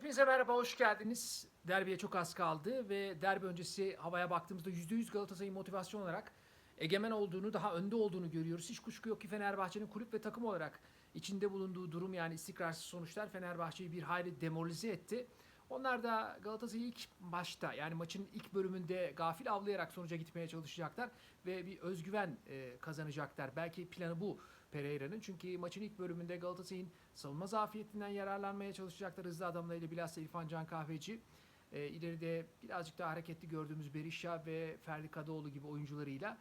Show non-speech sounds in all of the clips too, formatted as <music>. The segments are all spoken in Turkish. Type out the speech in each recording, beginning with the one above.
Hepinize merhaba, hoş geldiniz. Derbiye çok az kaldı ve derbi öncesi havaya baktığımızda %100 Galatasaray'ın motivasyon olarak egemen olduğunu, daha önde olduğunu görüyoruz. Hiç kuşku yok ki Fenerbahçe'nin kulüp ve takım olarak içinde bulunduğu durum yani istikrarsız sonuçlar Fenerbahçe'yi bir hayli demoralize etti. Onlar da Galatasaray'ı ilk başta yani maçın ilk bölümünde gafil avlayarak sonuca gitmeye çalışacaklar ve bir özgüven e, kazanacaklar. Belki planı bu Pereira'nın. Çünkü maçın ilk bölümünde Galatasaray'ın savunma zafiyetinden yararlanmaya çalışacaklar. Hızlı adamlarıyla bilhassa İrfan Can Kahveci. E, ileride birazcık daha hareketli gördüğümüz Berisha ve Ferdi Kadıoğlu gibi oyuncularıyla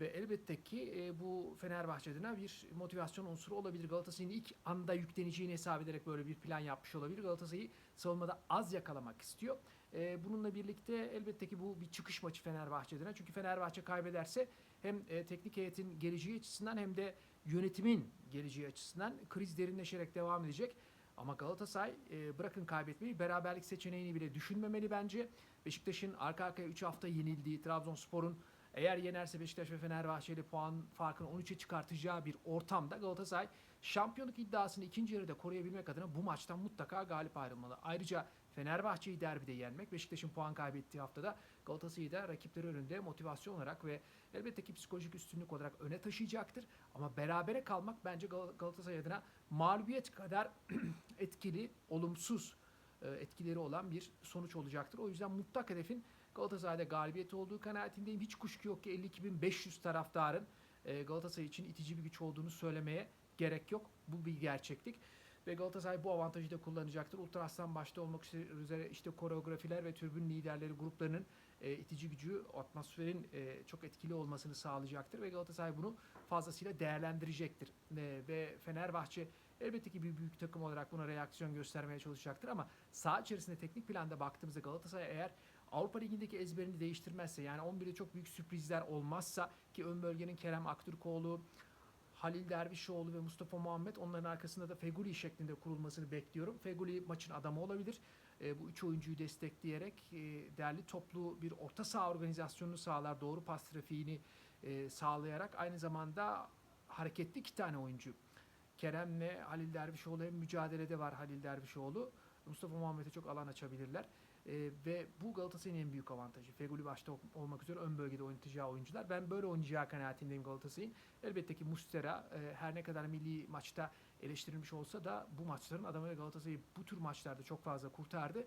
ve elbette ki e, bu Fenerbahçe adına bir motivasyon unsuru olabilir. Galatasaray'ın ilk anda yükleneceğini hesap ederek böyle bir plan yapmış olabilir. Galatasaray'ı savunmada az yakalamak istiyor. E, bununla birlikte elbette ki bu bir çıkış maçı Fenerbahçe adına. Çünkü Fenerbahçe kaybederse hem e, teknik heyetin geleceği açısından hem de yönetimin geleceği açısından kriz derinleşerek devam edecek. Ama Galatasaray e, bırakın kaybetmeyi beraberlik seçeneğini bile düşünmemeli bence. Beşiktaş'ın arka arkaya 3 hafta yenildiği, Trabzonspor'un eğer yenerse Beşiktaş ve Fenerbahçe puan farkını 13'e çıkartacağı bir ortamda Galatasaray şampiyonluk iddiasını ikinci yarıda koruyabilmek adına bu maçtan mutlaka galip ayrılmalı. Ayrıca Fenerbahçe'yi derbide yenmek, Beşiktaş'ın puan kaybettiği haftada Galatasaray'ı da rakipleri önünde motivasyon olarak ve elbette ki psikolojik üstünlük olarak öne taşıyacaktır. Ama berabere kalmak bence Gal- Galatasaray adına mağlubiyet kadar <clears throat> etkili, olumsuz e, etkileri olan bir sonuç olacaktır. O yüzden mutlak hedefin Galatasaray'da galibiyet olduğu kanaatindeyim. Hiç kuşku yok ki 52.500 taraftarın e, Galatasaray için itici bir güç olduğunu söylemeye gerek yok. Bu bir gerçeklik. Ve Galatasaray bu avantajı da kullanacaktır. Ultra Aslan başta olmak üzere işte koreografiler ve türbün liderleri gruplarının e, itici gücü, atmosferin e, çok etkili olmasını sağlayacaktır. Ve Galatasaray bunu fazlasıyla değerlendirecektir. Ve Fenerbahçe elbette ki bir büyük takım olarak buna reaksiyon göstermeye çalışacaktır. Ama saha içerisinde teknik planda baktığımızda Galatasaray eğer Avrupa Ligi'ndeki ezberini değiştirmezse yani 11'de çok büyük sürprizler olmazsa ki ön bölgenin Kerem Aktürkoğlu, Halil Dervişoğlu ve Mustafa Muhammed onların arkasında da Feguli şeklinde kurulmasını bekliyorum. Feguli maçın adamı olabilir. E, bu üç oyuncuyu destekleyerek e, değerli toplu bir orta saha organizasyonunu sağlar. Doğru pas trafiğini e, sağlayarak aynı zamanda hareketli iki tane oyuncu. Kerem'le Halil Dervişoğlu hem mücadelede var Halil Dervişoğlu. Mustafa Muhammed'e çok alan açabilirler. Ee, ve bu Galatasaray'ın en büyük avantajı. Feguli başta olmak üzere ön bölgede oynatacağı oyuncular. Ben böyle oynayacağı kanaatindeyim Galatasaray'ın. Elbette ki Mustera e, her ne kadar milli maçta eleştirilmiş olsa da bu maçların adamı Galatasaray'ı bu tür maçlarda çok fazla kurtardı.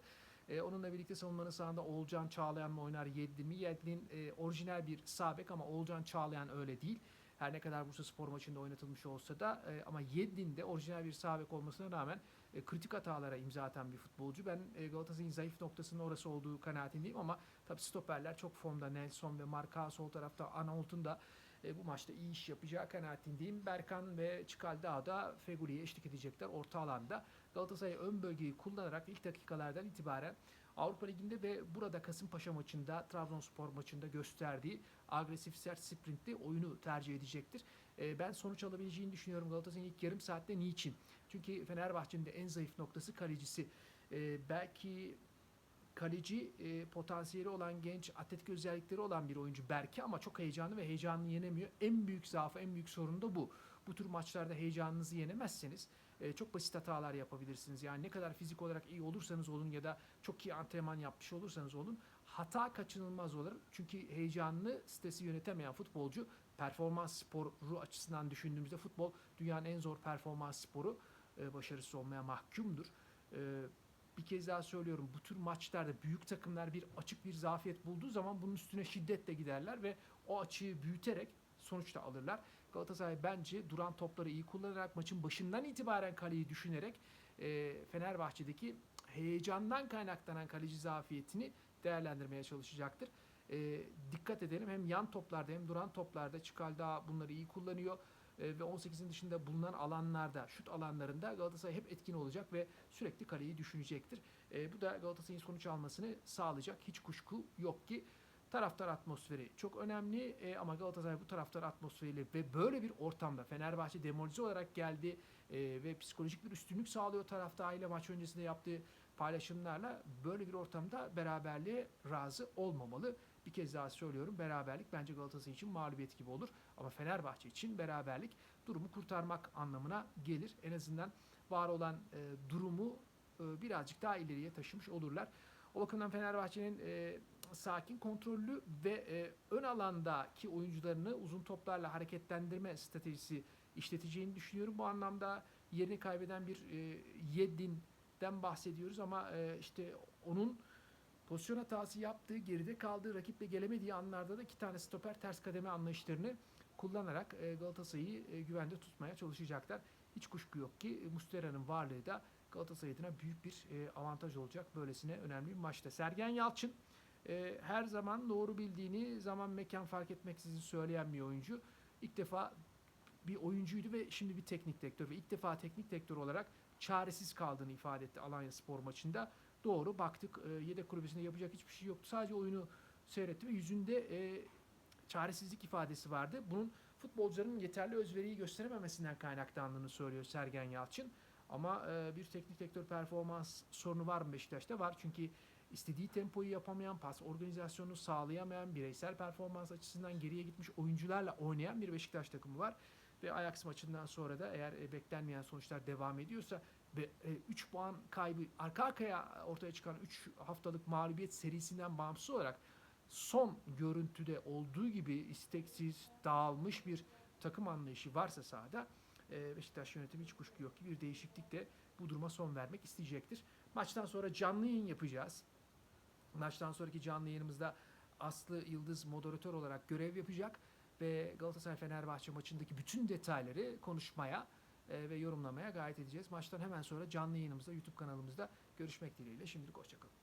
E, onunla birlikte savunmanın sağında Oğulcan Çağlayan mı oynar Yedlin mi? Yedlin e, orijinal bir sağ bek ama Oğulcan Çağlayan öyle değil. Her ne kadar Bursa Spor maçında oynatılmış olsa da e, ama Yedlin de orijinal bir sağ olmasına rağmen e, kritik hatalara imza atan bir futbolcu. Ben e, Galatasaray'ın zayıf noktasının orası olduğu kanaatindeyim ama tabii stoperler çok formda. Nelson ve Marka sol tarafta Arnaut'un da e, bu maçta iyi iş yapacağı kanaatindeyim. Berkan ve Çikaldao da Feguli'ye eşlik edecekler orta alanda. Galatasaray ön bölgeyi kullanarak ilk dakikalardan itibaren Avrupa Ligi'nde ve burada Kasımpaşa maçında, Trabzonspor maçında gösterdiği agresif sert sprintli oyunu tercih edecektir. E, ben sonuç alabileceğini düşünüyorum Galatasaray'ın ilk yarım saatte niçin? Çünkü Fenerbahçe'nin de en zayıf noktası kalecisi. E, belki kaleci e, potansiyeli olan genç, atletik özellikleri olan bir oyuncu Berke ama çok heyecanlı ve heyecanını yenemiyor. En büyük zaafı, en büyük sorun da bu. Bu tür maçlarda heyecanınızı yenemezseniz e, çok basit hatalar yapabilirsiniz. Yani ne kadar fizik olarak iyi olursanız olun ya da çok iyi antrenman yapmış olursanız olun hata kaçınılmaz olur. Çünkü heyecanını, stresi yönetemeyen futbolcu performans sporu açısından düşündüğümüzde futbol dünyanın en zor performans sporu e, başarısız olmaya mahkumdur. E, bir kez daha söylüyorum bu tür maçlarda büyük takımlar bir açık bir zafiyet bulduğu zaman bunun üstüne şiddetle giderler ve o açığı büyüterek sonuçta alırlar. Galatasaray bence duran topları iyi kullanarak maçın başından itibaren kaleyi düşünerek e, Fenerbahçe'deki heyecandan kaynaklanan kaleci zafiyetini değerlendirmeye çalışacaktır. E, dikkat edelim hem yan toplarda hem duran toplarda Çıkalda bunları iyi kullanıyor ve 18'in dışında bulunan alanlarda, şut alanlarında Galatasaray hep etkin olacak ve sürekli kaleyi düşünecektir. E, bu da Galatasaray'ın sonuç almasını sağlayacak. Hiç kuşku yok ki taraftar atmosferi çok önemli e, ama Galatasaray bu taraftar atmosferiyle ve böyle bir ortamda Fenerbahçe demoralize olarak geldi e, ve psikolojik bir üstünlük sağlıyor taraftarıyla maç öncesinde yaptığı paylaşımlarla böyle bir ortamda beraberliğe razı olmamalı. Bir kez daha söylüyorum beraberlik bence Galatasaray için mağlubiyet gibi olur. Ama Fenerbahçe için beraberlik durumu kurtarmak anlamına gelir. En azından var olan e, durumu e, birazcık daha ileriye taşımış olurlar. O bakımdan Fenerbahçe'nin e, sakin, kontrollü ve e, ön alandaki oyuncularını uzun toplarla hareketlendirme stratejisi işleteceğini düşünüyorum. Bu anlamda yerini kaybeden bir e, Yedlin'den bahsediyoruz ama e, işte onun pozisyon hatası yaptığı, geride kaldığı, rakiple gelemediği anlarda da iki tane stoper ters kademe anlayışlarını kullanarak e, Galatasaray'ı e, güvende tutmaya çalışacaklar. Hiç kuşku yok ki e, Mustera'nın varlığı da Galatasaray adına büyük bir avantaj olacak böylesine önemli bir maçta. Sergen Yalçın her zaman doğru bildiğini zaman mekan fark etmeksizin söyleyen bir oyuncu. İlk defa bir oyuncuydu ve şimdi bir teknik direktör ve ilk defa teknik direktör olarak çaresiz kaldığını ifade etti Alanya Spor maçında. Doğru baktık e, yedek kulübesinde yapacak hiçbir şey yoktu. Sadece oyunu seyretti ve yüzünde e, çaresizlik ifadesi vardı. Bunun futbolcuların yeterli özveriyi gösterememesinden kaynaklandığını söylüyor Sergen Yalçın. Ama e, bir teknik direktör performans sorunu var mı Beşiktaş'ta? Var çünkü istediği tempoyu yapamayan, pas organizasyonunu sağlayamayan, bireysel performans açısından geriye gitmiş oyuncularla oynayan bir Beşiktaş takımı var. Ve Ajax maçından sonra da eğer e, beklenmeyen sonuçlar devam ediyorsa ve 3 puan kaybı arka arkaya ortaya çıkan 3 haftalık mağlubiyet serisinden bağımsız olarak son görüntüde olduğu gibi isteksiz, dağılmış bir takım anlayışı varsa sahada e, Beşiktaş yönetimi hiç kuşku yok ki bir değişiklikle bu duruma son vermek isteyecektir. Maçtan sonra canlı yayın yapacağız. Maçtan sonraki canlı yayınımızda Aslı Yıldız moderatör olarak görev yapacak ve Galatasaray Fenerbahçe maçındaki bütün detayları konuşmaya e, ve yorumlamaya gayret edeceğiz. Maçtan hemen sonra canlı yayınımızda YouTube kanalımızda görüşmek dileğiyle. Şimdilik hoşçakalın.